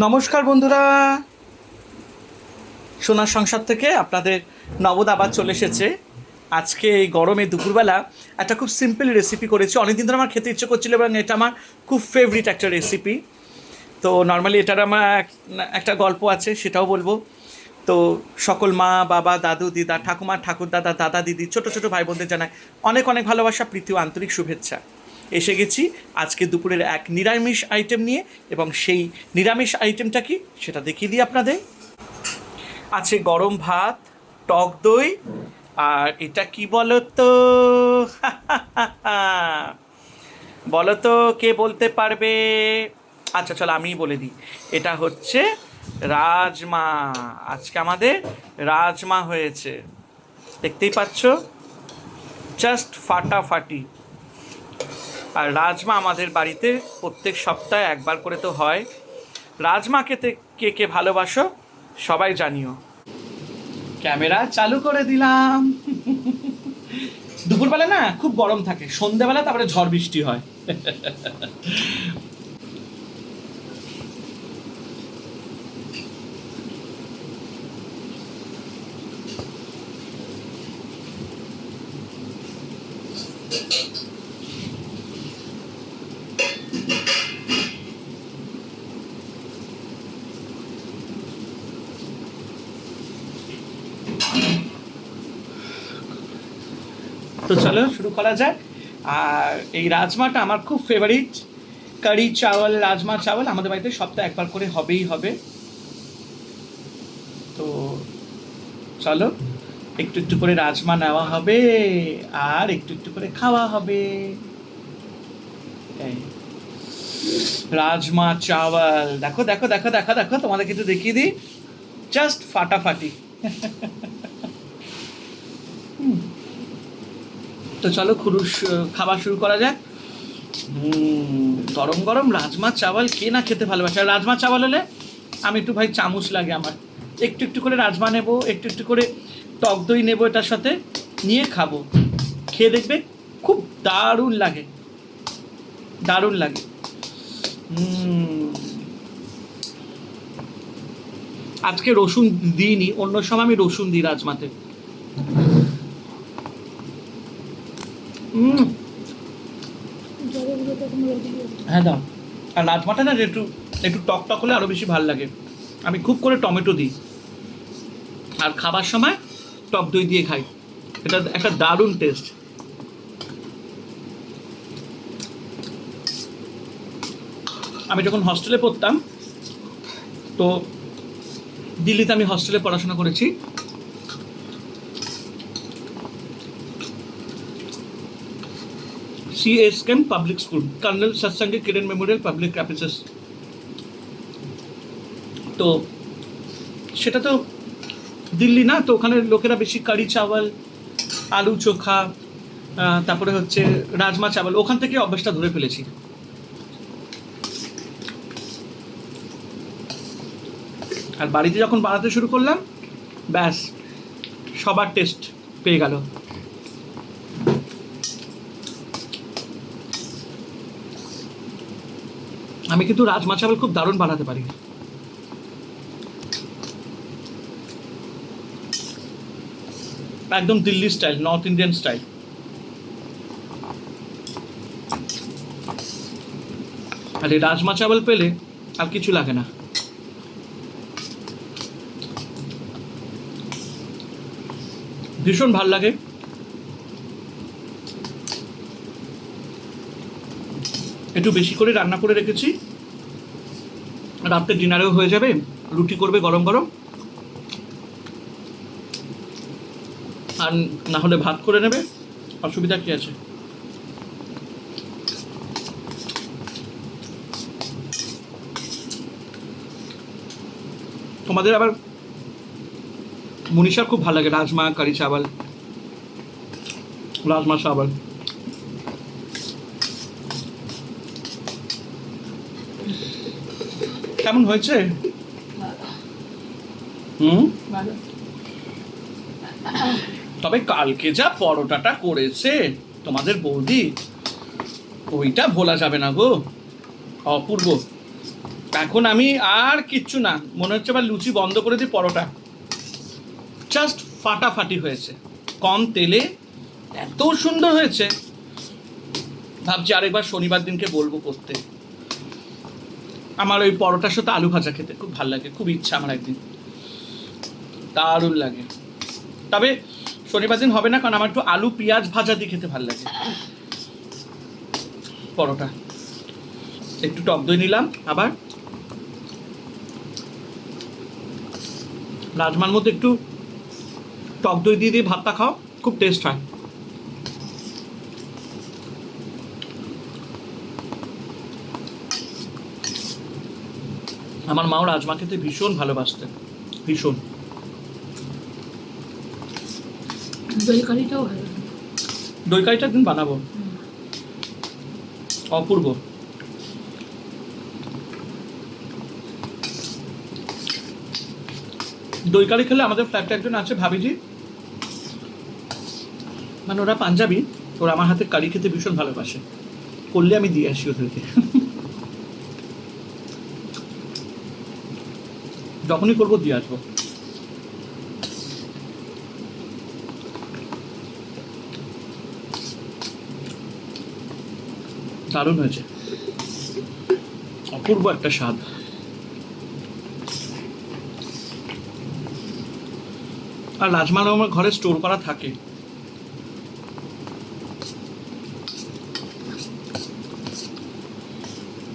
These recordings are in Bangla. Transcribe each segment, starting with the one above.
নমস্কার বন্ধুরা। সোনার সংসার থেকে আপনাদের নবদ আবার চলে এসেছে। আজকে এই গরমে দুপুরবেলা একটা খুব সিম্পল রেসিপি করেছি। অনেকদিন ধরে আমার খেতে ইচ্ছে করছিল এবং এটা আমার খুব ফেভারিট একটা রেসিপি তো নর্মালি এটার আমার এক- একটা গল্প আছে, সেটাও বলব। তো সকল মা, বাবা, দাদু, দিদা, ঠাকুমা ঠাকুর দাদা দাদা দিদি ছোটো ছোটো ভাই বোনদের জানায় অনেক অনেক ভালোবাসা, প্রীতি ও আন্তরিক শুভেচ্ছা। এসে গেছি। আজকে দুপুরের এক নিরামিষ আইটেম নিয়ে এবং সেই নিরামিষ আইটেমটা কি সেটা দেখিয়ে দিই আপনাদের। আছে গরম ভাত, টক দই, আর এটা কি বলো তো বলো তো কে বলতে পারবে? আচ্ছা চলো আমিই বলে দিই। এটা হচ্ছে রাজমা। আজকে আমাদের রাজমা হয়েছে। দেখতেই পাচ্ছ? জাস্ট ফাটাফাটি। আর রাজমা আমাদের বাড়িতে প্রত্যেক সপ্তাহে একবার করে তো হয়। রাজমা খেতে কে কে ভালোবাসো সবাই জানিও। ক্যামেরা চালু করে দিলাম। দুপুরবেলা না খুব গরম থাকে সন্ধ্যেবেলা তারপরে ঝড় বৃষ্টি হয়। চলো, শুরু করা যাক। আর এই রাজমাটা আমার খুব ফেভারিট কারি চাওয়াল রাজমা চাওয়াল আমাদের বাড়িতে সপ্তাহে একবার করে হবেই হবে। তো চলো, একটু একটু করে রাজমা নেওয়া হবে আর একটু একটু করে খাওয়া হবে। রাজমা চাওয়াল দেখো দেখো দেখো দেখো দেখো তোমাদের একটু দেখিয়ে দিই। জাস্ট ফাটাফাটি। তো চলো খুরুস খাবার শুরু করা যাক। গরম গরম রাজমা চাওয়াল কে না খেতে ভালোবাসে? আর রাজমা চাওয়াল হলে আমি একটু ভাই চামচ লাগে আমার। একটু একটু করে রাজমা নেব, একটু একটু করে টক দই নেব এটার সাথে, নিয়ে খাব। খেয়ে দেখবে খুব দারুণ লাগে। দারুণ লাগে। আজকে রসুন দিইনি, অন্য সময় আমি রসুন দিই রাজমাতে। হ্যাঁ দাও। আর রাজমাটা না, একটু একটু টক টক হলে আরও বেশি ভালো লাগে। আমি খুব করে টমেটো দিই। আর খাবার সময় টক দই দিয়ে খাই। এটা একটা দারুণ টেস্ট আমি যখন হস্টেলে পড়তাম, তো দিল্লিতে আমি হস্টেলে পড়াশোনা করেছি। CS camp public school colonel সৎসঙ্গে Kiran memorial public offices তো সেটা তো দিল্লি না, তো ওখানে লোকেরা বেশি কারি চাওয়াল, আলু চোখা তারপরে হচ্ছে রাজমা চাওয়াল, ওখান থেকে অভ্যাসটা ধরে ফেলেছি। আর বাড়িতে যখন বানাতে শুরু করলাম, ব্যাস, সবার টেস্ট পেয়ে গেল। আমি কিন্তু রাজমা চাবল খুব দারুণ বানাতে পারি। একদম Delhi style, north Indian style. আর এই রাজমা চাওয়াল পেলে আর কিছু লাগে না। ভীষণ ভালো লাগে। একটু বেশি করে রান্না করে রেখেছি। রাত্রে ডিনারেও হয়ে যাবে। রুটি করবে গরম গরম। আর না হলে ভাত করে নেবে। অসুবিধা কি আছে? তোমাদের আবার মনীষার খুব ভালো লাগে। রাজমা, কারি চাওয়াল, রাজমা চাওয়াল। কেমন হয়েছে? হুম? তবে কালকে যা পরোটাটা করেছে তোমাদের বৌদি ওইটা ভোলা যাবে না গো। অপূর্ব। এখন আমি আর কিচ্ছু না। মনে হচ্ছে আবার লুচি বন্ধ করে দিই পরোটা। জাস্ট ফাটাফাটি হয়েছে। কম তেলে এত সুন্দর হয়েছে। ভাবছি আরেকবার শনিবার দিনকে বলব করতে। আমার ওই পরোটার সাথে আলু ভাজা খেতে খুব ভালো লাগে, খুব ইচ্ছা আমার একদিন। দারুণ লাগে। তবে শনিবার দিন হবে না, কারণ আমার একটু আলু পেঁয়াজ ভাজা দিয়ে খেতে ভালো লাগে। পরোটা। একটু টক দই নিলাম, আবার রাজমার মধ্যে একটু টক দই দিয়ে দিয়ে ভাতটা খাও, খুব টেস্ট হয়। আমার মাও রাজমা খেতে ভীষণ ভালোবাসতেন ভীষণ। দই কারিটাও ভালো। দই কারিটা দিন বানাবো অপূর্ব। দই কারি খেলে আমাদের ফ্ল্যাটে একজন আছে ভাবিজি। মানে ওরা পাঞ্জাবি ওরা আমার হাতে কারি খেতে ভীষণ ভালোবাসে। করলে আমি দিয়ে আসি ওদেরকে। যখনই করব, দিয়ে আসব। দারুণ হয়েছে। অপূর্ব একটা স্বাদ। আর রাজমালাও আমার ঘরে স্টোর করা থাকে।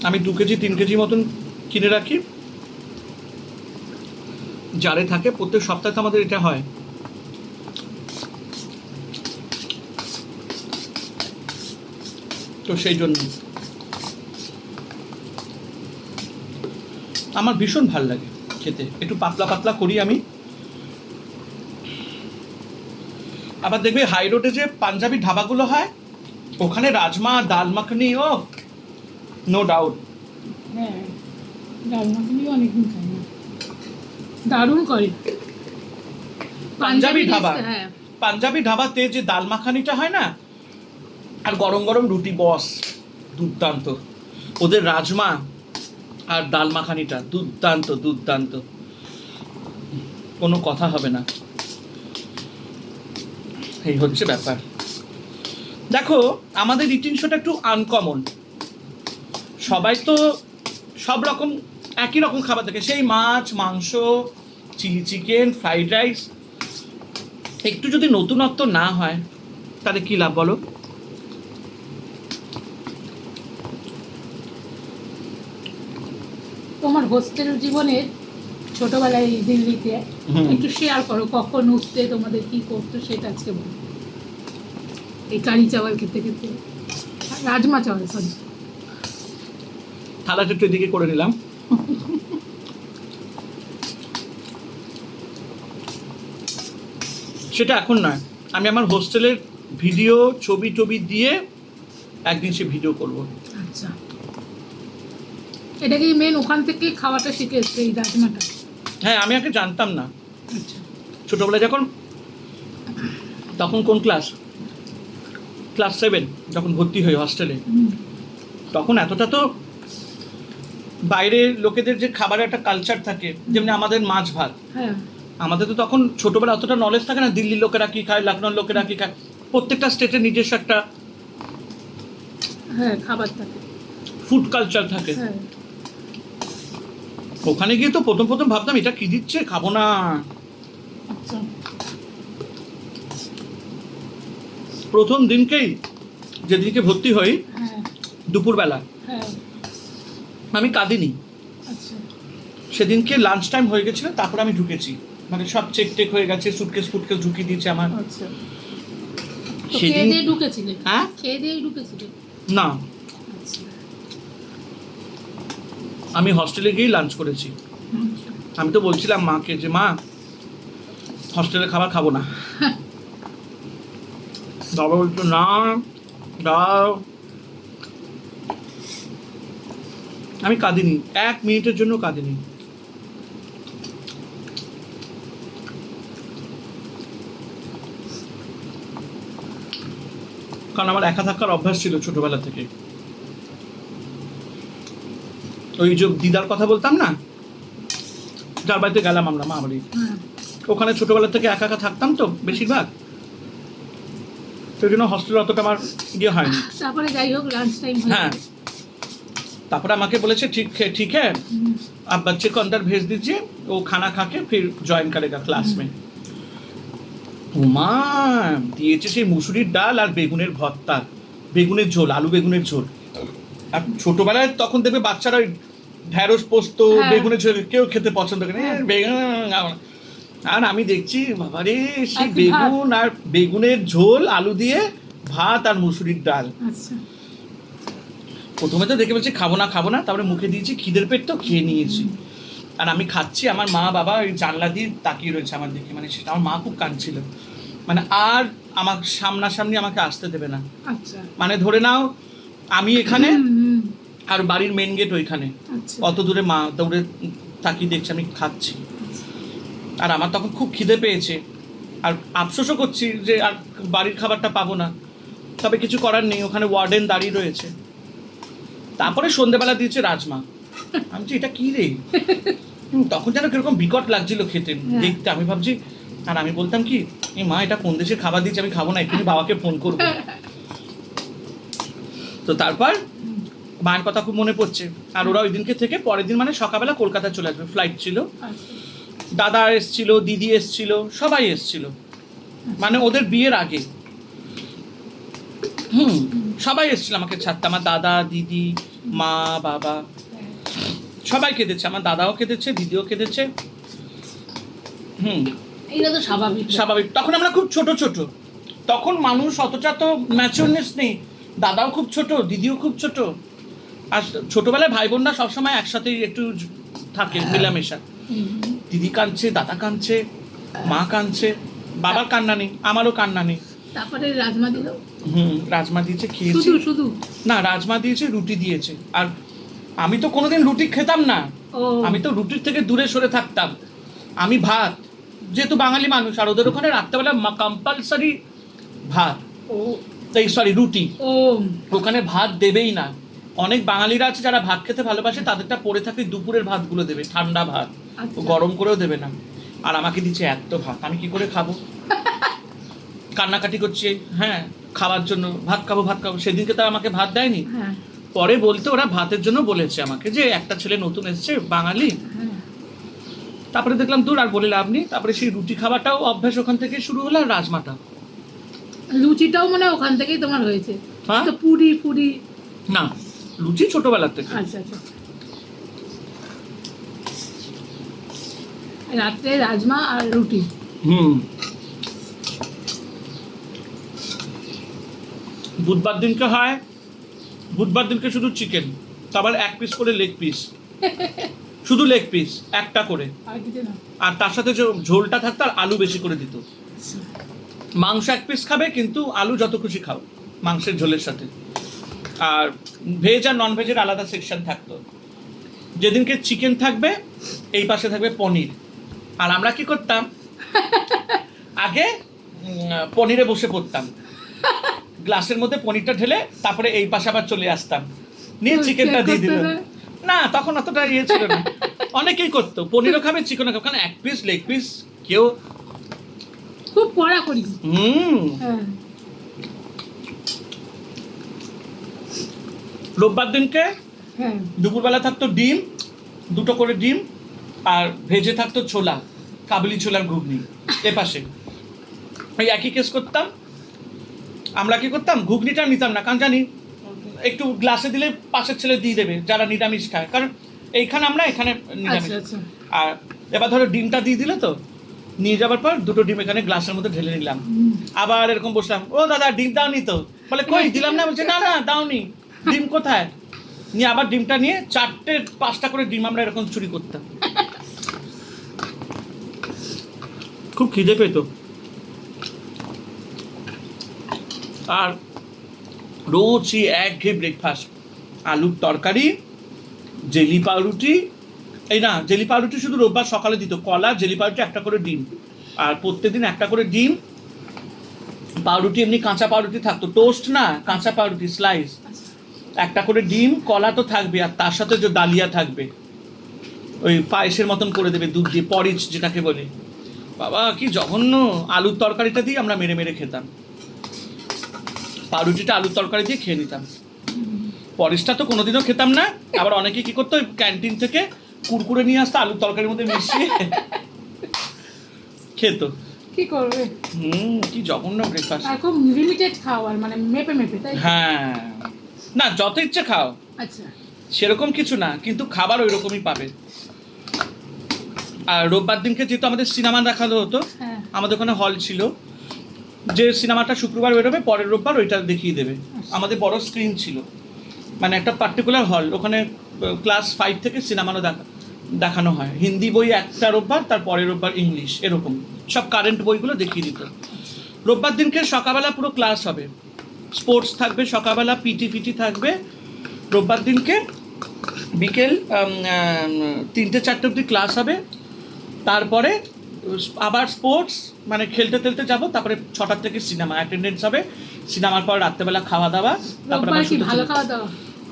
আমি দু কেজি, তিন কেজি মতন কিনে রাখি। জারে থাকে, প্রত্যেক সপ্তাহে আমাদের এটা হয়। তো সেই জন্য। আমার ভীষণ ভালো লাগে খেতে। একটু পাতলা পাতলা করি আমি। আবার দেখবে হাই রোডে যে পাঞ্জাবি ধাবাগুলো হয়, ওখানে রাজমা, ডাল মাখনি ও নো ডাউট হ্যাঁ ডাল মাখনিও অনেকদিন দারুণ করে। পাঞ্জাবি ধাবা। হ্যাঁ। পাঞ্জাবি ধাবাতে যে দাল মাখানিটা হয় না আর গরম গরম রুটি বস দুর্দান্ত। ওদের রাজমা আর ডাল মাখানিটা দুর্দান্ত দুর্দান্ত। কোনো কথা হবে না। এই হচ্ছে ব্যাপার। দেখো আমাদের ইটিং শোটা একটু আনকমন সবাই তো সব রকম একই রকম খাবার থাকে। সেই মাছ মাংস চিলি চিকেন ফ্রাইড রাইস। একটু যদি নতুনত্ব না হয় তাহলে কি লাভ বলো? তোমার হোস্টেল জীবনের ছোটবেলায় দিল্লিতে একটু শেয়ার করো কখন উঠতে তোমাদের কি করতো সেটা আজকে বলো। এই কারি চাওয়াল খেতে খেতে। রাজমা চাওয়াল সরি থালাটা একটু এদিকে করে নিলাম। সেটা এখন নয়। আমি আমার হোস্টেলের ভিডিও ছবি টবি দিয়ে একদিন সে ভিডিও করব। আচ্ছা। এটা কি মেন ওখান থেকে খাওয়াটা শিখে এসছে এই রাজমাটা? হ্যাঁ আমি আগে জানতাম না। আচ্ছা। ছোটোবেলায় যখন তখন কোন ক্লাস? ক্লাস সেভেন যখন ভর্তি হই হস্টেলে। তখন এতটা তো বাইরের লোকেদের যে খাবারের একটা কালচার থাকে যেমনি আমাদের মাছ ভাত। হ্যাঁ। আমাদের তো তখন ছোটবেলা অতটা নলেজ থাকে না দিল্লির লোকেরা কি খায় লখনৌর লোকেরা কি খায়। প্রত্যেকটা স্টেটের নিজস্ব একটা হ্যাঁ খাবার থাকে। ফুড কালচার থাকে। হ্যাঁ। ওখানে গিয়ে তো প্রথম প্রথম ভাবতাম এটা কি দিচ্ছে? খাব না। আচ্ছা। প্রথম দিনকেই যেদিনকে ভর্তি হই হ্যাঁ। দুপুরবেলা। হ্যাঁ। আমি কাঁদিনি। আচ্ছা। সেদিনকে লাঞ্চ টাইম হয়ে গেছিল তারপর আমি ঢুকেছি। মানে সব চেক টেক হয়ে গেছে সুটকেস ফুটকেস ঢুকিয়ে দিয়েছে আমার। আচ্ছা। সেদিন- খেয়ে ঢুকেছিলে হ্যাঁ? খেয়ে দিয়েই ঢুকেছিলে না। আচ্ছা। আমি হস্টেলে গিয়েই লাঞ্চ করেছি। আচ্ছা। আমি তো বলছিলাম মাকে যে মা হস্টেলের খাবার খাব না। বাবা বলতো না দাও। আমি কাঁদিনি। এক মিনিটের জন্য কাঁদিনি। কারণ আমার একা থাকার অভ্যাস ছিল ছোটবেলা থেকে ওই যে দিদার কথা বলতাম না যার বাড়িতে গেলাম আমরা মা বাড়ি হ্যাঁ ওখানে ছোটবেলা থেকে একা একা থাকতাম তো বেশিরভাগ সেই জন্য হস্টেলে অতটা আমার ইয়ে হয়নি তারপরে যাই হোক লাঞ্চ টাইম হ্যাঁ তারপরে আমাকে বলেছে ঠিক है ठीक है आप बच्चे को अंदर भेज दीजिए वो खाना खा के फिर ज्वाइन करेगा क्लास में মা দিয়েছে সেই মুসুরির ডাল আর বেগুনের ভর্তা। বেগুনের ঝোল আলু বেগুনের ঝোল। আর ছোটবেলায় তখন দেখবে বাচ্চারা ঢ্যাঁড়স পোস্ত হ্যাঁ। বেগুনের ঝোল কেউ খেতে পছন্দ করে না, বেগুন আর আমি দেখছি বাবারে সেই? বেগুন আর বেগুনের ঝোল আলু দিয়ে ভাত আর মুসুরির ডাল। আচ্ছা। প্রথমে তো দেখে বলছি খাব না খাব না। তারপরে মুখে দিয়েছি খিদের পেট তো খেয়ে নিয়েছি। আর আমি খাচ্ছি আমার মা বাবা ওই জানলা দিয়ে তাকিয়ে রয়েছে আমার দিকে। মানে সেটা আমার মা খুব কাঁদছিল। মানে আর আমার সামনাসামনি আমাকে আসতে দেবে না। আচ্ছা। মানে ধরে নাও আমি এখানে আর বাড়ির মেন গেট ওইখানে। আচ্ছা। অত দূরে মা দৌড়ে তাকিয়ে দেখছি আমি খাচ্ছি। আর আমার তখন খুব খিদে পেয়েছে। আর আফসোসও করছি যে আর বাড়ির খাবারটা পাবো না। তবে কিছু করার নেই ওখানে ওয়ার্ডেন দাঁড়িয়ে রয়েছে। তারপরে সন্ধেবেলা দিয়েছে রাজমা। আমি এটা কি রে? তখন যেন কীরকম বিকট লাগছিল খেতে। হ্যাঁ। দেখতে আমি ভাবছি আর আমি বলতাম কি এই মা, এটা কোন দেশের খাবার দিচ্ছে? আমি খাব না এক্ষুনি বাবাকে ফোন করব। তো তারপর মায়ের কথা খুব মনে পড়ছে। আর ওরা ওই দিনকে থেকে পরের দিন মানে সকালবেলা কলকাতা চলে আসবে ফ্লাইট ছিল। দাদা এসছিল, দিদি এসছিল, সবাই এসছিল। মানে ওদের বিয়ের আগে। হুম, সবাই এসছিল আমাকে ছাড়তে। আমার দাদা, দিদি, মা, বাবা। সবাই কেঁদেছে। আমার দাদাও কেঁদেছে, দিদিও কেঁদেছে। হুম এটা তো স্বাভাবিক স্বাভাবিক। তখন আমরা খুব ছোট ছোট। তখন মানুষ অতটা তো ম্যাচিওরনেস নেই। দাদাও খুব ছোট দিদিও খুব ছোট। আর ছোটবেলায় ভাই বোনরা সবসময় একসাথেই একটু থাকে মেলামেশা। হুম, দিদি কাঁদছে দাদা কাঁদছে মা কাঁদছে বাবার কান্না নেই আমারও কান্না নেই। তারপরে রাজমা দিল? হুম রাজমা দিয়েছে খেয়েছি। শুধু শুধু? না রাজমা দিয়েছে রুটি দিয়েছে। আর আমি তো কোনোদিন রুটি খেতাম না। আমি তো রুটির থেকে দূরে সরে থাকতাম। আমি ভাত যেহেতু বাঙালি মানুষ আর ওদের ওখানে রাত্রেবেলা কম্পালসারি ভাত। ও। এই সরি রুটি। ও। ওখানে ভাত দেবেই না। অনেক বাঙালিরা আছে যারা ভাত খেতে ভালোবাসে তাদেরটা পড়ে থাকে দুপুরের ভাতগুলো দেবে ঠান্ডা ভাত। আচ্ছা। গরম করেও দেবে না। আর আমাকে দিচ্ছে এত ভাত আমি কি করে খাব? কান্নাকাটি করছে হ্যাঁ খাওয়ার জন্য ভাত খাব ভাত খাব। সেদিনকে তো আমাকে ভাত দেয়নি। হ্যাঁ। পরে বলতে ওরা ভাতের জন্য বলেছে আমাকে যে একটা ছেলে নতুন এসেছে বাঙালি। হ্যাঁ। তারপরে দেখলাম দূর আর বলে লাভ নেই। তারপরে সেই রুটি খাওয়াটাও অভ্যাস ওখান থেকে শুরু হলো আর রাজমাটা। লুচিটাও মনে হয় ওখান থেকেই তোমার হয়েছে। হ্যাঁ? তো পুরি পুরি। না লুচি ছোটবেলার থেকে। আচ্ছা আচ্ছা। রাত্রে রাজমা আর রুটি। হুম। বুধবার দিনকে হয় বুধবার দিনকে শুধু চিকেন তারপর এক পিস করে লেগ পিস শুধু লেগ পিস একটা করে। আর তার সাথে ঝোলটা থাকতো আর আলু বেশি করে দিত। মাংস এক পিস খাবে কিন্তু আলু যত খুশি খাও মাংসের ঝোলের সাথে। আর ভেজ আর নন ভেজের আলাদা সেকশন থাকতো। যেদিনকে চিকেন থাকবে এই পাশে থাকবে পনির। আর আমরা কি করতাম? আগে পনিরে বসে পড়তাম। গ্লাসের মধ্যে পনিরটা ঢেলে তারপরে এই পাশে আবার চলে আসতাম। নিয়ে চিকেনটা দিয়ে দিলাম? না তখন অতটা ইয়ে ছিল না। অনেকেই করতো পনিরও খাবে চিকেনও খাবে কারণ এক পিস লেগ পিস কেউ খুব কড়া করি। হুম। হ্যাঁ। রোববার দিনকে হ্যাঁ। দুপুরবেলা থাকতো ডিম দুটো করে ডিম আর ভেজে থাকতো ছোলা কাবলি ছোলার ঘুগনি এ পাশে। এই একই কেস করতাম। আমরা কি করতাম? ঘুগনিটা নিতাম না কারণ জানি একটু গ্লাসে দিলে পাশের ছেলে দিয়ে দেবে যারা নিরামিষ খায়। কারণ এইখানে আমরা এখানে নিরামিষ। আচ্ছা। আচ্ছা আর এবার ধরো ডিমটা দিয়ে দিলে তো নিয়ে যাবার পর দুটো ডিম এখানে গ্লাসের মধ্যে ঢেলে নিলাম। আবার এরকম বসলাম ও দাদা ডিম দাওনি তো? বলে কই দিলাম না। বলছে না না দাওনি। ডিম কোথায়? নিয়ে আবার ডিমটা নিয়ে চারটে পাঁচটা করে ডিম আমরা এরকম চুরি করতাম। খুব খিদে পেতো। আর রোজই একঘেয়ে ব্রেকফাস্ট আলুর তরকারি, জেলি পাউরুটি, এই না, জেলি পাউরুটি শুধু রোববার সকালে দিত, কলা, জেলি পাউরুটি একটা করে ডিম, আর প্রত্যেকদিন একটা করে ডিম, পাউরুটি এমনি কাঁচা পাউরুটি থাকতো টোস্ট না, কাঁচা পাউরুটি স্লাইস একটা করে ডিম, কলা তো থাকবে, আর তার সাথে যে ডালিয়া থাকবে, ওই পায়েসের মতন করে দেবে, দুধ দিয়ে, পরিচ যেটাকে বলে, বাবা কি জঘন্য, আলুর তরকারিটা দিয়ে আমরা মেরে মেরে খেতাম। পাউরুটিটা আলুর তরকারি দিয়ে খেয়ে নিতাম। পরিসটা তো কোনোদিনও খেতাম না। আবার অনেকে কি করতো ক্যান্টিন থেকে কুরকুরে নিয়ে আসতো আলুর তরকারির মধ্যে মিশিয়ে খেত। কি করবে? হুম কি জঘন্য ব্রেকফাস্ট আর খুব লিমিটেড খাওয়ার মানে মেপে মেপে তাই হ্যাঁ। না যত ইচ্ছে খাও। আচ্ছা। সেরকম কিছু না কিন্তু খাবার ওই রকমই পাবে। আর রোববার দিনকে যেহেতু আমাদের সিনেমা দেখানো হতো হ্যাঁ। আমাদের ওখানে হল ছিল। যে সিনেমাটা শুক্রবার বেরোবে, পরের রোববার ওইটা দেখিয়ে দেবে। আমাদের বড় স্ক্রিন ছিল। মানে একটা পার্টিকুলার হল ওখানে ক্লাস ফাইভ থেকে সিনেমানো দেখা, দেখানো হয়। হিন্দি বই একটা রোববার, তার পরের রোববার ইংলিশ, এরকম। সব কারেন্ট বইগুলো দেখিয়ে দিত। রোববার দিনকে সকালবেলা পুরো ক্লাস হবে। স্পোর্টস থাকবে সকালবেলা পিটি ফিটি থাকবে। রোববার দিনকে বিকেল তিনটে, চারটে অবধি ক্লাস হবে। তারপরে আবার স্পোর্টস মানে খেলতে খেলতে যাব তারপরে ছটার থেকে সিনেমা অ্যাটেন্ডেন্স হবে। সিনেমার পর রাত্রেবেলা খাওয়া দাওয়া তারপরে ভালো খাওয়া দাওয়া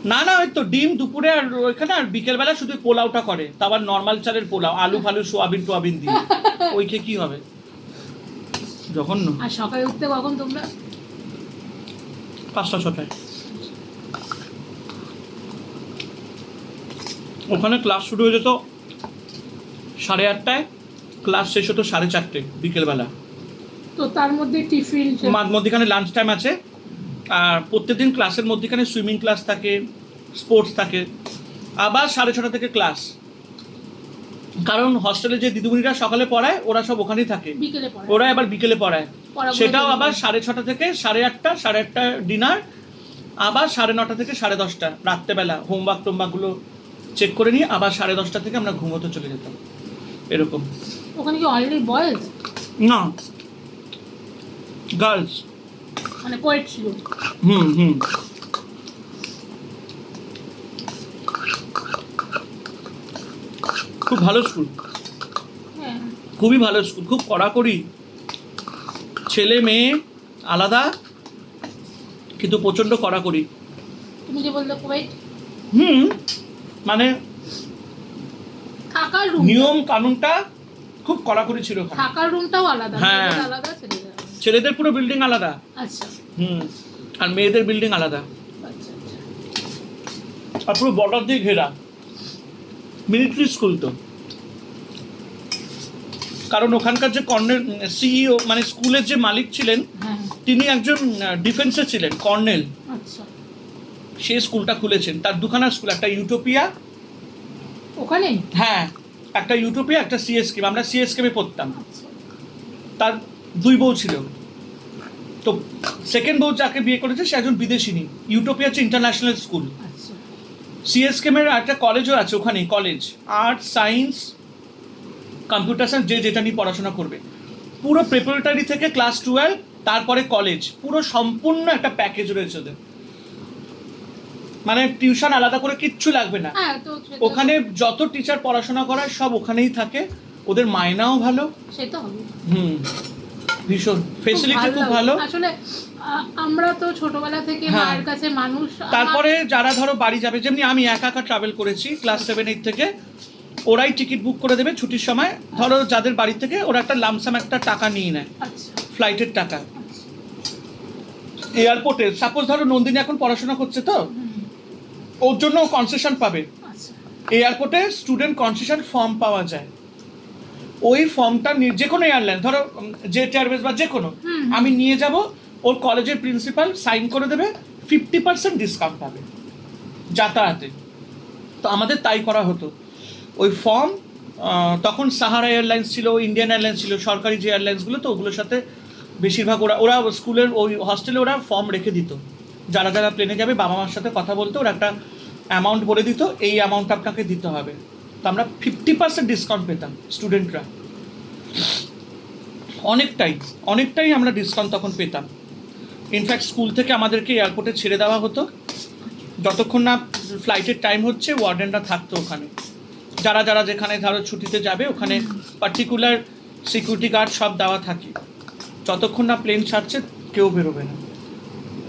না না ওই তো ডিম দুপুরে আর ওইখানে আর বিকেলবেলা শুধু পোলাওটা করে। তা আবার নর্মাল চালের পোলাও আলু ফালু সোয়াবিন টোয়াবিন দিয়ে। ওই খেয়ে কি হবে? জঘন্য। আর সকালে উঠতে কখন তোমরা? পাঁচটা ছটায়। ওখানে ক্লাস শুরু হয়ে যেত সাড়ে আটটায়। ক্লাস শেষ হতো সাড়ে চারটে বিকেলবেলা। তো তার মধ্যে টিফিন মধ্যখানে লাঞ্চ টাইম আছে। আর প্রত্যেকদিন ক্লাসের মধ্যেখানে সুইমিং ক্লাস থাকে স্পোর্টস থাকে। আবার সাড়ে ছটা থেকে ক্লাস কারণ হস্টেলে যে দিদিমণিরা সকালে পড়ায় ওরা সব ওখানেই থাকে। ওরা এবার বিকেলে পড়ায়। সেটাও আবার সাড়ে ছটা থেকে সাড়ে আটটা সাড়ে আটটা ডিনার আবার সাড়ে নটা থেকে সাড়ে দশটা রাত্রেবেলা। হোমওয়ার্ক টোমওয়ার্কগুলো চেক করে নিয়ে আবার সাড়ে দশটা থেকে আমরা ঘুমোতে চলে যেতাম। এরকম। ওখানে কি অলরেডি বয়েজ না। গার্লস মানে কোয়েট ছিল। হুম হুম। খুব ভালো স্কুল হ্যাঁ। খুবই ভালো স্কুল খুব কড়াকড়ি। ছেলে মেয়ে আলাদা কিন্তু প্রচণ্ড কড়াকড়ি। তুমি যে বললে কোয়েট হুম মানে নিয়ম কানুনটা খুব কড়াকড়ি ছিল থাকার রুমটাও আলাদা হ্যাঁ। আলাদা ছেলেদের ছেলেদের পুরো বিল্ডিং আলাদা। আচ্ছা। হুম। আর মেয়েদের বিল্ডিং আলাদা। আচ্ছা আচ্ছা। আর পুরো বর্ডার দিয়ে ঘেরা। মিলিটারি স্কুল তো। কারণ ওখানকার যে কর্নেল সিইও মানে স্কুলের যে মালিক ছিলেন হ্যাঁ। তিনি একজন ডিফেন্সে ছিলেন কর্নেল। আচ্ছা। সে স্কুলটা খুলেছেন। তার দুখানা স্কুল একটা ইউটোপিয়া ওখানে হ্যাঁ। একটা ইউটোপিয়া একটা সিএসকে আমরা সিএসকেমে পড়তাম। তার দুই বউ ছিল। তো সেকেন্ড বউ যাকে বিয়ে করেছে সে একজন বিদেশিনী। ইউটোপিয়া হচ্ছে ইন্টারন্যাশনাল স্কুল সিএসকেমের একটা কলেজও আছে ওখানে college arts science computer science যে যেটা নিয়ে পড়াশোনা করবে। পুরো প্রিপারেটারি থেকে ক্লাস টুয়েলভ তারপরে কলেজ পুরো সম্পূর্ণ একটা প্যাকেজ রয়েছে ওদের। মানে টিউশন আলাদা করে কিচ্ছু লাগবে না। হ্যাঁ ওখানে যত টিচার পড়াশোনা করায় সব ওখানেই থাকে। ওদের মায়নাও ভালো। সে তো হুম। ভীষণ। ফেসিলিটি খুব ভালো। আসলে আমরা তো ছোটবেলা থেকে হ্যাঁ। মায়ের কাছে মানুষ। তারপরে যারা ধরো বাড়ি যাবে যেমনি আমি একা একা ট্রাভেল করেছি ক্লাস সেভেন এইট থেকে ওরাই টিকিট বুক করে দেবে ছুটির সময়। ধরো যাদের বাড়ি থেকে ওরা একটা লামসাম একটা টাকা নিয়ে নেয়। আচ্ছা। ফ্লাইটের টাকা। আচ্ছা। এয়ারপোর্টে সাপোজ ধরো নন্দিনী এখন পড়াশোনা করছে তো? ওর জন্য কনসেশন পাবে। এয়ারপোর্টে স্টুডেন্ট কনসেশন ফর্ম পাওয়া যায়। ওই ফর্মটা নিয়ে যে কোনো এয়ারলাইন ধরো জেট এয়ারওয়েজ বা যে কোনো। আমি নিয়ে যাব ওর কলেজের প্রিন্সিপাল সাইন করে দেবে ফিফটি পার্সেন্ট ডিসকাউন্ট পাবে যাতায়াতে। তো আমাদের তাই করা হতো। ওই ফর্ম তখন সাহারা এয়ারলাইন্স ছিল ইন্ডিয়ান এয়ারলাইন্স ছিল সরকারি যে এয়ারলাইন্সগুলো তো ওগুলোর সাথে বেশিরভাগ ওরা ওরা স্কুলের ওই হস্টেলে ওরা ফর্ম রেখে দিত। যারা যারা প্লেনে যাবে বাবা মার সাথে কথা বলতো ওরা একটা অ্যামাউন্ট বলে দিত, এই অ্যামাউন্ট আপনাকে দিতে হবে। তো আমরা ফিফটি পার্সেন্ট ডিসকাউন্ট পেতাম স্টুডেন্টরা অনেকটাই অনেকটাই আমরা ডিসকাউন্ট তখন পেতাম। ইনফ্যাক্ট স্কুল থেকে আমাদেরকে এয়ারপোর্টে ছেড়ে দেওয়া হতো। যতক্ষণ না ফ্লাইটের টাইম হচ্ছে ওয়ার্ডেনরা থাকতো ওখানে। যারা যারা যেখানে ধরো ছুটিতে যাবে, ওখানে পার্টিকুলার সিকিউরিটি গার্ড সব দেওয়া থাকে। যতক্ষণ না প্লেন ছাড়ছে, কেউ বেরোবে না।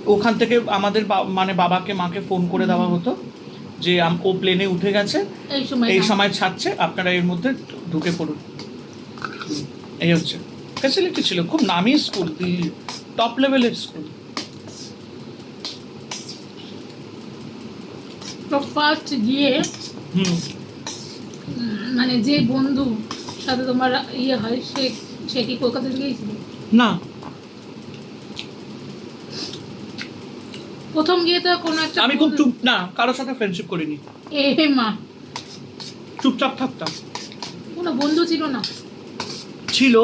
ওখান থেকে আমাদের মানে বাবাকে মাকে ফোন করে দেওয়া হতো যে আম- ও প্লেনে উঠে গেছে। এই সময় এই সময় ছাড়ছে আপনারা এর মধ্যে ঢুকে পড়ুন। এই হচ্ছে। ফ্যাসিলিটি ছিল খুব নামি স্কুল দিল্লি টপ লেভেলের স্কুল তো ফার্স্ট গিয়ে মানে যে বন্ধু সাথে তোমার ইয়ে হয় সে সে কি কলকাতা থেকে গিয়েছিল? না। প্রথম গিয়ে তো কোনো একটা আমি খুব চুপ না কারোর সাথে ফ্রেন্ডশিপ করিনি। এ মা। চুপচাপ থাকতাম। কোনো বন্ধু ছিল না। ছিল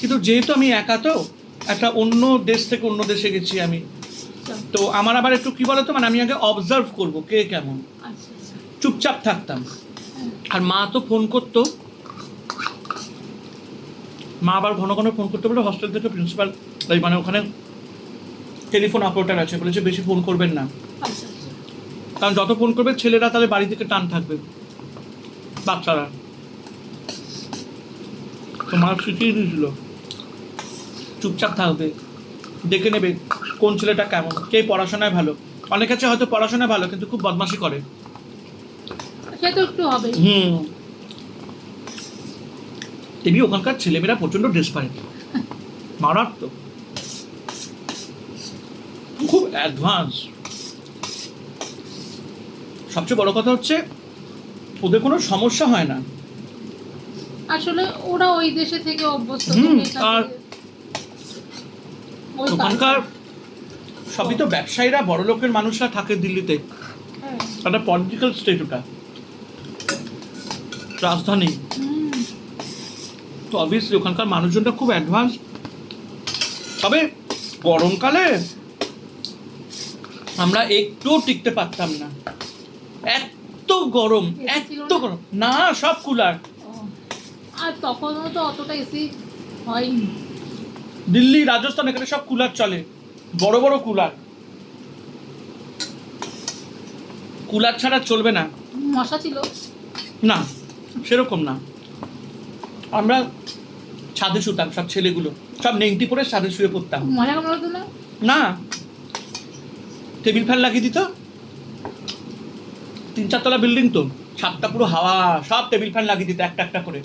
কিন্তু যেহেতু আমি একা তো একটা অন্য দেশ থেকে অন্য দেশে গেছি আমি। তো আমার আবার একটু কি বলতো মানে আমি আগে অবজার্ভ করব কে কেমন। আচ্ছা আচ্ছা। চুপচাপ থাকতাম। হ্যাঁ। আর মা তো ফোন করতো। মা আবার ঘন ঘন ফোন করতে বলে হস্টেল থেকে প্রিন্সিপাল মানে ওখানে টেলিফোন অপারেটার আছে বলেছে বেশি ফোন করবেন না। কারণ যত ফোন করবে ছেলেরা তাদের বাড়ি থেকে টান থাকবে। বাচ্চারা। তো মা শিখিয়ে দিয়েছিল চুপচাপ থাকবে। দেখে নেবে কোন ছেলেটা কেমন কে পড়াশোনায় ভালো। অনেক আছে হয়তো পড়াশোনায় ভালো কিন্তু খুব বদমাশি করে। সে তো একটু হবেই হুম। তেমনি ওখানকার ছেলেমেয়েরা প্রচণ্ড ড্রেস পারে। মারাত্মক। খুব অ্যাডভান্স সবচেয়ে বড় কথা হচ্ছে ওদের কোনো সমস্যা হয় না। আসলে ওরা ওই দেশে থেকে অভ্যস্ত আর ওখানকার সবই তো ব্যবসায়ীরা বড় লোকের মানুষরা থাকে দিল্লিতে। হ্যাঁ। একটা পলিটিক্যাল স্টেট ওটা। রাজধানী। তো অবভিয়াসলি ওখানকার মানুষজনটা খুব অ্যাডভান্স তবে গরমকালে আমরা একটুও টিকতে পারতাম না। এত গরম এত? গরম। না সব কুলার। আর তখনও তো অতটা এসি হয়নি। দিল্লি রাজস্থান এখানে সব কুলার চলে। বড় বড় কুলার। কুলার ছাড়া চলবে না। মশা ছিল? না সেরকম না। আমরা ছাদে শুতাম সব ছেলেগুলো। সব নেংটি পরে ছাদে শুয়ে পড়তাম। মজা না না টেবিল ফ্যান লাগিয়ে দিত। তিন চারতলা বিল্ডিং তো ছাদটা পুরো হাওয়া সব টেবিল ফ্যান লাগিয়ে দিত একটা একটা করে।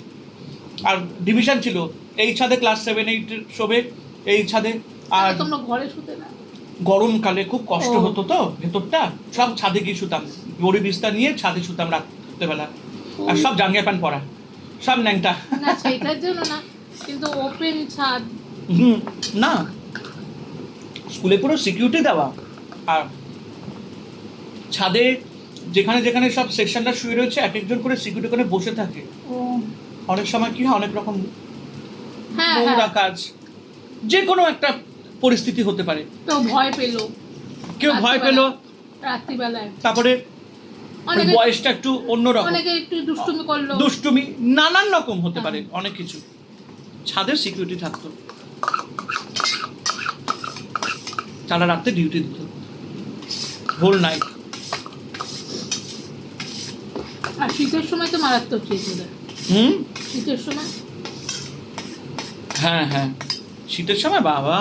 আর ডিভিশন ছিল এই ছাদে ক্লাস সেভেন এইট শোবে এই ছাদে আর আর তোমরা ঘরে শুতে না? গরমকালে খুব কষ্ট হতো তো ভেতরটা। সব ছাদে গিয়ে শুতাম। বড়ি বিস্তা নিয়ে ছাদে শুতাম রাত্রেবেলা। আর সব জাঙ্গিয়া প্যান্ট পরা। সব ন্যাংটা। না সেইটার জন্য না কিন্তু ওপেন ছাদ। হুম না। স্কুলে পুরো সিকিউরিটি দেওয়া। আর ছাদে যেখানে যেখানে সব সেকশনটা শুয়ে রয়েছে এক একজন করে সিকিউরিটি ওখানে বসে থাকে। অনেক সময় কি হয় অনেক রকম হ্যাঁ নোংরা হ্যাঁ। কাজ যে কোনো একটা পরিস্থিতি হতে পারে। তো ভয় পেল। কেউ ভয় পেল। রাত্রিবেলায়। তারপরে বয়সটা একটু অন্যরকম। অনেকে একটু দুষ্টুমি করল। দুষ্টুমি নানান রকম হতে পারে হ্যাঁ। অনেক কিছু। ছাদের সিকিউরিটি থাকতো। সারা রাত্রে ডিউটি দিত। হোল নাইট আর শীতের সময় তো মারাত্মক শীত হুম? শীতের সময়? হ্যাঁ হ্যাঁ। শীতের সময় বাবা।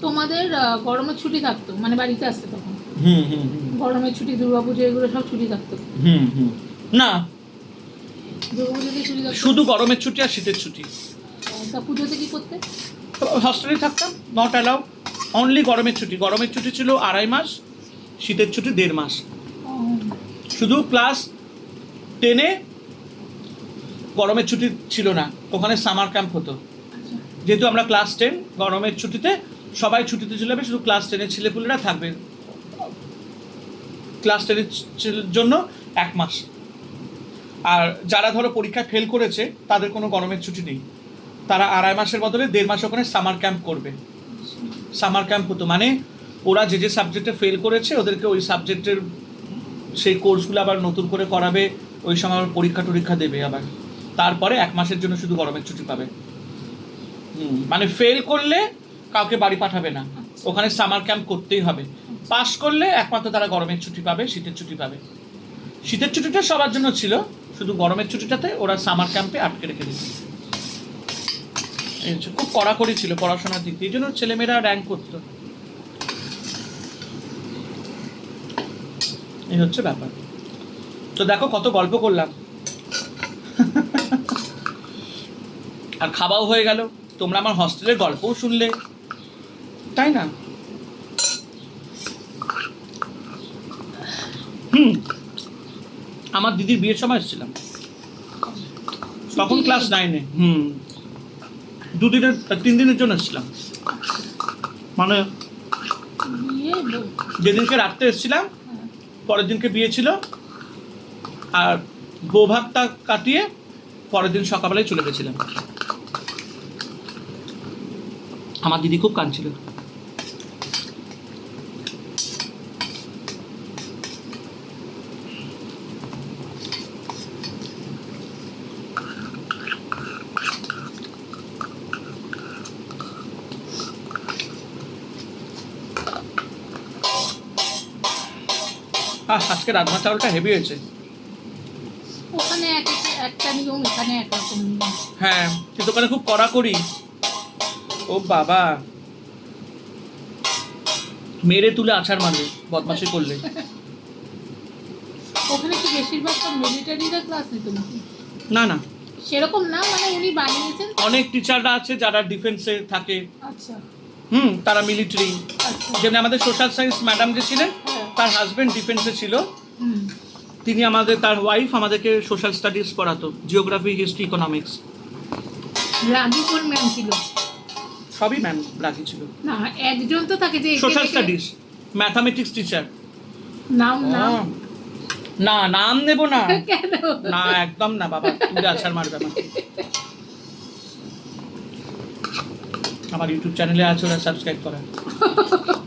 তোমাদের গরমের ছুটি থাকতো মানে বাড়িতে আসতে তখন। হুম হুম হুম। গরমের ছুটি দুর্গাপুজো এগুলো সব ছুটি থাকতো। হুম হুম। না। দুর্গাপুজোতে ছুটি থাকতো? শুধু গরমের ছুটি আর শীতের ছুটি। তা পুজোতে কি করতে? হস্টেলে থাকতাম নট অ্যালাউ অনলি গরমের ছুটি। গরমের ছুটি ছিল আড়াই মাস। শীতের ছুটি দেড় মাস। শুধু ক্লাস টেনে গরমের ছুটি ছিল না, ওখানে সামার ক্যাম্প হতো। যেহেতু আমরা ক্লাস টেন গরমের ছুটিতে সবাই ছুটিতে চলে যাবে, শুধু ক্লাস টেনের ছেলেপুলেরা থাকবে। ক্লাস টেনের জন্য এক মাস। আর যারা ধরো পরীক্ষায় ফেল করেছে, তাদের কোনো গরমের ছুটি নেই। তারা আড়াই মাসের বদলে দেড় মাস ওখানে সামার ক্যাম্প করবে। সামার ক্যাম্প হতো মানে ওরা যে যে সাবজেক্টে ফেল করেছে ওদেরকে ওই সাবজেক্টের সেই কোর্সগুলো আবার নতুন করে করাবে ওই সময় আবার পরীক্ষা টরীক্ষা দেবে আবার। তারপরে এক মাসের জন্য শুধু গরমের ছুটি পাবে। হুম, মানে ফেল করলে কাউকে বাড়ি পাঠাবে না। ওখানে সামার ক্যাম্প করতেই হবে। পাস করলে একমাত্র তারা গরমের ছুটি পাবে শীতের ছুটি পাবে। শীতের ছুটিটা সবার জন্য ছিল শুধু গরমের ছুটিটাতে ওরা সামার ক্যাম্পে আটকে রেখে হচ্ছে, খুব কড়াকড়ি ছিল পড়াশোনার দিক দিয়ে। এই জন্য ছেলেমেয়েরা র্যাঙ্ক করতো। এই হচ্ছে ব্যাপার। তো দেখো কত গল্প করলাম। আর খাওয়াও হয়ে গেল। তোমরা আমার হস্টেলের গল্পও শুনলে। তাই না? হুম। আমার দিদির বিয়ের সময় এসেছিলাম। তখন ক্লাস নাইনে হুম। দুদিনের তিন দিনের জন্য এসেছিলাম। মানে। যেদিনকে রাত্রে এসেছিলাম। পরের দিনকে বিয়ে ছিল। আর বৌভাতটা কাটিয়ে পরের দিন সকালবেলায় চলে গেছিলাম আমার দিদি খুব কাঁদছিল আহ, আজকে রাজমা চাউলটা হেভি হয়েছে। ওখানে এক এক- একটা নিয়ম এখানে একরকম হ্যাঁ কিন্তু ওখানে খুব কড়াকড়ি ও বাবা। মেরে তুলে আছাড় মারবে বদমাশি করলে। ওখানে কি বেশিরভাগ সব মিলিটারিরা ক্লাস নিত না না। সেরকম না মানে উনি বানিয়েছেন? অনেক টিচাররা আছে যারা ডিফেন্সে থাকে। আচ্ছা। হুম তারা মিলিটারি আচ্ছা। যেমনি আমাদের সোশ্যাল সায়েন্স ম্যাডাম যে ছিলেন হ্যাঁ। তার হাজবেন্ড ডিফেন্সে ছিল। তিনি আমাদের তার ওয়াইফ আমাদেরকে সোশ্যাল স্টাডিজ পড়াতো জিওগ্রাফি হিস্ট্রি ইকোনমিক্স রাগি কোন ম্যাম ছিল? সবই ম্যাম রাখি ছিল। না একজন তো থাকে যে সোশ্যাল স্টাডিজ ম্যাথামেটিক্স টিচার নাম নাম? না নাম নেব না। না একদম না বাবা তুলে আছাড় মারবে আমাকে আমার ইউটিউব চ্যানেলে আছে ওরা সাবস্ক্রাইব করা।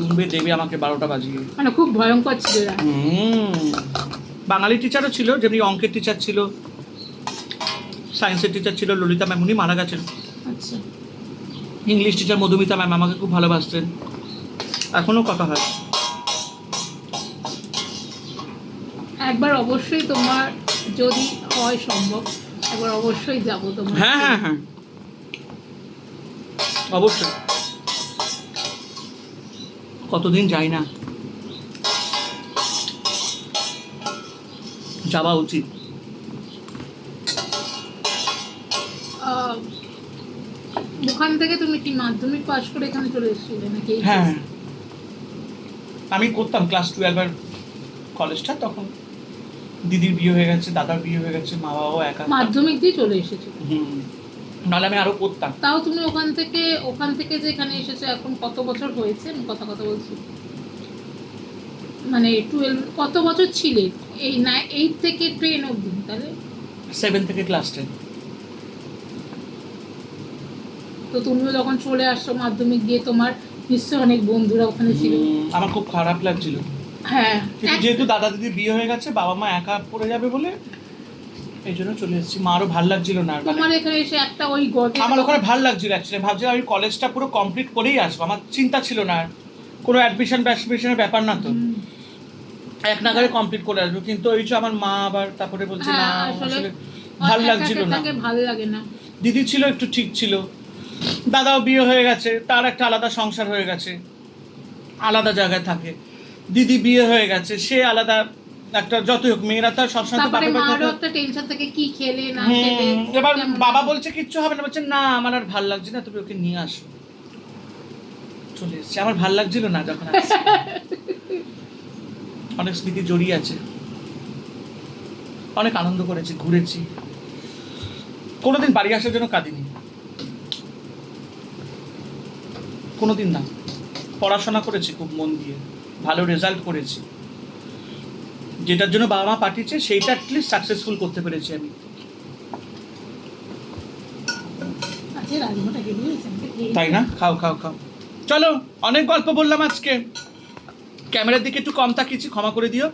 শুনবে দেবে আমাকে বারোটা বাজিয়ে মানে খুব ভয়ঙ্কর ছিল। বাঙালি টিচারও ছিল যেমনি অঙ্কের টিচার ছিল সায়েন্সের টিচার ছিল ললিতা ম্যাম উনি মারা গেছেন। আচ্ছা। ইংলিশ টিচার মধুমিতা ম্যাম আমাকে খুব ভালোবাসতেন। এখনও কথা হয়। একবার অবশ্যই তোমার যদি হয় সম্ভব একবার অবশ্যই যাব তোমার হ্যাঁ হ্যাঁ হ্যাঁ। অবশ্যই। কতদিন যাই না। যাওয়া উচিত। ওখান থেকে তুমি কি মাধ্যমিক পাশ করে এখানে চলে এসেছিলে নাকি হ্যাঁ। আমি করতাম ক্লাস টুয়েলভের কলেজটা তখন দিদির বিয়ে হয়ে গেছে দাদার বিয়ে হয়ে গেছে মা বাবাও একা। মাধ্যমিক দিয়ে চলে এসেছ হুম। নাহলে আমি আরও করতাম। তাও তুমি ওখান থেকে ওখান থেকে যে এখানে এসেছ এখন কত বছর হয়েছে? কথা কথা বলছি। মানে টুয়েলভ কত বছর ছিলে? এই না এইট থেকে ট্রেন অবধি তাহলে? সেভেন থেকে ক্লাস টেন তো তুমিও যখন চলে আসছো মাধ্যমিক দিয়ে তোমার নিশ্চয়ই অনেক বন্ধুরা ওখানে ছিল। আমার খুব খারাপ লাগছিল। হ্যাঁ। যেহেতু দাদা দিদির বিয়ে হয়ে গেছে বাবা মা একা পড়ে যাবে বলে এই জন্য চলে এসেছি। মা আরও ভালো লাগছিল না। মানে- তোমার এখানে এসে একটা ওই আমার ওখানে ভালো লাগছিল অ্যাকচুয়ালি ভাবছিলাম আমি কলেজটা পুরো কমপ্লিট করেই আসব। আমার চিন্তা ছিল না। কোনো অ্যাডমিশন ফ্যাডমিশনের ব্যাপার না তো। এক নাগারে কমপ্লিট করে আসব। কিন্তু ওই যে আমার মা আবার তারপরে বলছে না হ্যাঁ, আসলে ভালো লাগছিল না। ভালো লাগে না। দিদি ছিল একটু ঠিক ছিল। দাদাও বিয়ে হয়ে গেছে। তার একটা আলাদা সংসার হয়ে গেছে। আলাদা জায়গায় থাকে। দিদি বিয়ে হয়ে গেছে। সে আলাদা একটা যতই হোক মেয়েরা তো সবসময় তো বাপের বাড়ি একটা টেনশন থাকে কি খেলে না খেলে এবার বাবা বলছে কিচ্ছু হবে না বলছে না আমার আর ভালো লাগছে না তুমি ওকে নিয়ে আসো। চলে এসছে। আমার ভালো লাগছিল না যখন অনেক স্মৃতি জড়িয়ে আছে। অনেক আনন্দ করেছি ঘুরেছি। কোনোদিন বাড়ি আসার জন্য কাঁদিনি। কোনোদিন না। পড়াশোনা করেছি খুব মন দিয়ে। ভালো রেজাল্ট করেছি। যেটার জন্য বাবা মা পাঠিয়েছে সেইটা অ্যাটলিস্ট সাকসেসফুল করতে পেরেছি আমি। আচ্ছা তাই না? খাও খাও খাও। চলো অনেক গল্প বললাম আজকে। ক্যামেরার দিকে একটু কম তাকিয়েছি ক্ষমা করে দিও।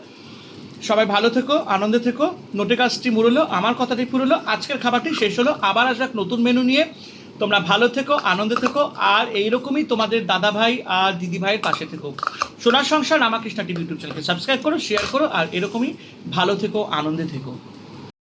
সবাই ভালো থেকো আনন্দে থেকো। নোটে কাজটি মুড়লো আমার কথাটি ফুরলো। আজকের খাবারটি শেষ হলো। আবার আসবে এক নতুন মেনু নিয়ে। তোমরা ভালো থেকো, আনন্দে থেকো, আর এইরকমই তোমাদের দাদা ভাই আর দিদি ভাইয়ের পাশে থেকো। সোনার সংসার রামাকৃষ্ণ টিভি ইউটিউব চ্যানেলকে সাবস্ক্রাইব করো শেয়ার করো, আর এরকমই ভালো থেকো, আনন্দে থেকো।